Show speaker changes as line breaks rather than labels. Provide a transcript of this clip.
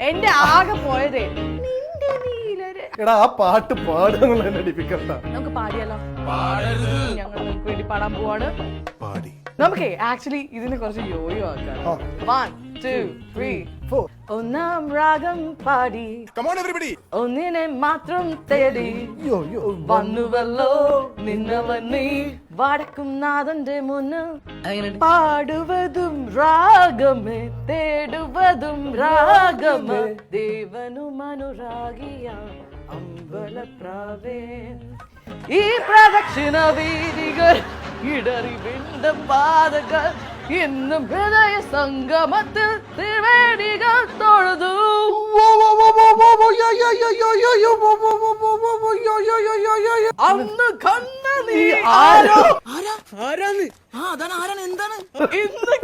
എന്റെ ആകെ പോയത് നിന്റെ നീലര്.
എടാ ആ പാട്ട് എന്നെ ഡിഫിക്കൽട്ടാ
നമുക്ക് പാടിയാലോ ഞങ്ങൾ നമുക്ക് വേണ്ടി പാടാൻ പോവാണ്.
പാടി.
നമുക്കേ ആക്ച്വലി ഇതിന് കുറച്ച് യോയോ ആക്കാം. One two three
Four.
ഒന്നാം രാഗം പാടി. ഒന്നിനെ മാത്രം തേടി.
യോ യോ
വന്നുവല്ലോ നിന്നവൻ നീ. വടക്കും നാഥന്റെ മുന്ന് പാടുവതും രാഗമേ തേടുവതും രാഗമേ. ദേവനും അനുരാഗിയ അമ്പലപ്രാവേ. ഈ പ്രദക്ഷിണ വീതികൾ ഇടറി വിണ്ട പാതകൾ ഇന്നും ഹൃദയ സംഗമത്തിൽ തിരുവേടികൾ തൊഴുതു. അന്ന് കണ്ണ നീ ആരോ?
ആരാ? ആരാന്ന് ആ അതാണ് ആരാണ്? എന്താണ്?
ഇന്ന്